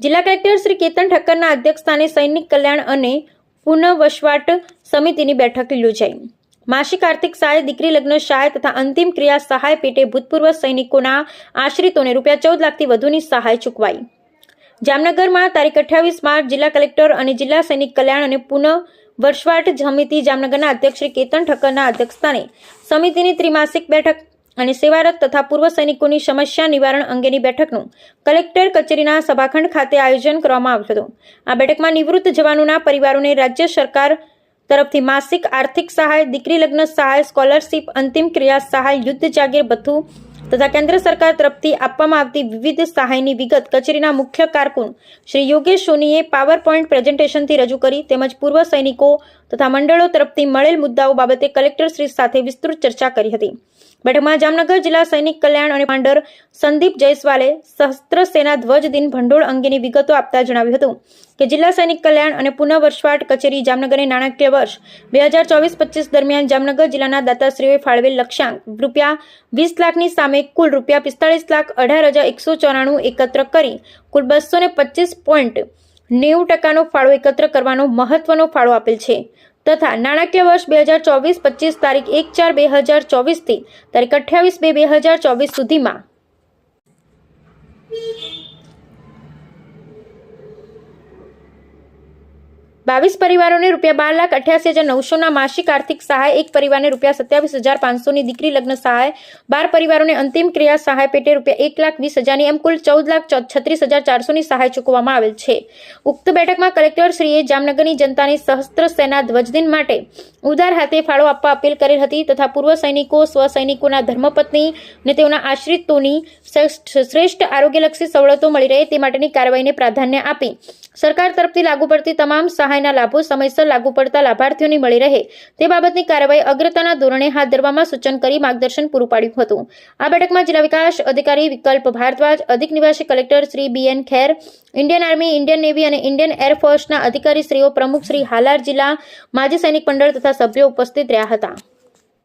જિલ્લા કલેક્ટર શ્રી કેતન ઠક્કરના અધ્યક્ષસ્થાને સૈનિક કલ્યાણ અને પુનઃવસવાટ સમિતિની બેઠક યોજાઈ. માસિક આર્થિક સહાય, દીકરી લગ્ન સહાય તથા અંતિમ ક્રિયા સહાય પેટે ભૂતપૂર્વ સૈનિકોના આશ્રિતોને રૂપિયા ચૌદ લાખથી વધુની સહાય ચૂકવાઈ. જામનગરમાં તારીખ અઠ્યાવીસ માર્ચ જિલ્લા કલેક્ટર અને જિલ્લા સૈનિક કલ્યાણ અને પુનઃ વર્ષવાટ સમિતિ જામનગરના અધ્યક્ષ શ્રી કેતન ઠક્કરના અધ્યક્ષસ્થાને સમિતિની ત્રિમાસિક બેઠક અને સેવારત તથા પૂર્વ સૈનિકોની સમસ્યા નિવારણ અંગેની બેઠકનું કલેક્ટર કચેરીના સભાખંડ ખાતે આયોજન કરવામાં આવ્યું હતું. આ બેઠકમાં નિવૃત્ત જવાનોના પરિવારોને રાજ્ય સરકાર તરફથી માસિક આર્થિક સહાય, દીકરી લગ્ન સહાય, સ્કોલરશીપ, અંતિમ ક્રિયા સહાય, યુદ્ધ જાગીર, ભથ્થું તથા કેન્દ્ર સરકાર તરફથી આપવામાં આવતી વિવિધ સહાયની વિગત કચેરીના મુખ્ય કારકુન શ્રી યોગેશ સોનીએ પાવર પોઈન્ટ પ્રેઝન્ટેશનથી રજૂ કરી તેમજ પૂર્વ સૈનિકો તથા મંડળો તરફથી મળેલ મુદ્દાઓ બાબતે કલેક્ટર શ્રી સાથે વિસ્તૃત ચર્ચા કરી હતી. બેઠકમાં જામનગર જિલ્લા સૈનિક કલ્યાણ અને કમાન્ડર સંદીપ જયસ્વાલે સહસ્ત્ર સેના ધ્વજ દિન ભંડોળ અંગેની વિગતો આપતા જણાવ્યું હતું કે જિલ્લા સૈનિક કલ્યાણ અને પુનઃવસવાટ કચેરી જામનગરને નાણાકીય વર્ષ બે હજાર ચોવીસ પચીસ દરમિયાન જામનગર જિલ્લાના દાતાશ્રીઓએ ફાળવેલ લક્ષ્યાંક રૂપિયા વીસ લાખની સામે કુલ રૂપિયા પિસ્તાળીસ લાખ અઢાર હજાર એકસો ચોરાણું એકત્ર કરી કુલ બસો ને પચીસ પોઈન્ટ નેવું ટકાનો ફાળો એકત્ર કરવાનો મહત્વનો ફાળો આપેલ છે. તથા નાણાકીય વર્ષ બે હજાર ચોવીસ પચીસ તારીખ એક ચાર બે હજાર ચોવીસથી તારીખ અઠ્યાવીસ બે બે હજાર ચોવીસ સુધીમાં બાવીસ પરિવારોને રૂપિયા બાર લાખ અઠ્યાસી હજાર નવસોના માસિક આર્થિક સહાય, એક પરિવારને રૂપિયા સત્યાવીસ હજાર પાંચસોની દીકરી લગ્ન સહાય, બાર પરિવારોને અંતિમ ક્રિયા સહાય પેટે રૂપિયા એક લાખ વીસ હજારની એમ કુલ ચૌદ લાખ છત્રીસ હજાર ચારસોની સહાય ચૂકવવામાં આવેલ છે. ઉક્ત બેઠકમાં કલેક્ટર શ્રીએ જામનગરની જનતાની સહસ્ત્ર સેના ધ્વજદિન માટે ઉદાર હાથે ફાળો આપવા અપીલ કરેલ હતી તથા પૂર્વ સૈનિકો, સ્વ સૈનિકોના ધર્મપત્ની અને તેઓના આશ્રિતોની શ્રેષ્ઠ આરોગ્યલક્ષી સવલતો મળી રહે તે માટેની કાર્યવાહીને પ્રાધાન્ય આપી. સરકાર તરફથી લાગુ પડતી તમામ સહાયના લાભો સમયસર લાગુ પડતા લાભાર્થીઓને મળી રહે તે બાબતની કાર્યવાહી અગ્રતાના ધોરણે હાથ ધરવામાં સૂચન કરી માર્ગદર્શન પૂરું પાડ્યું હતું. આ બેઠકમાં જિલ્લા વિકાસ અધિકારી વિકલ્પ ભારદ્વાજ, અધિક નિવાસી collector Shri B N Kher, Indian army, Indian navy અને ઇન્ડિયન એરફોર્સના અધિકારીશ્રીઓ પ્રમુખ શ્રી હાલાર જિલ્લા, માજી સૈનિક મંડળ તથા સભ્યો ઉપસ્થિત રહ્યા હતા.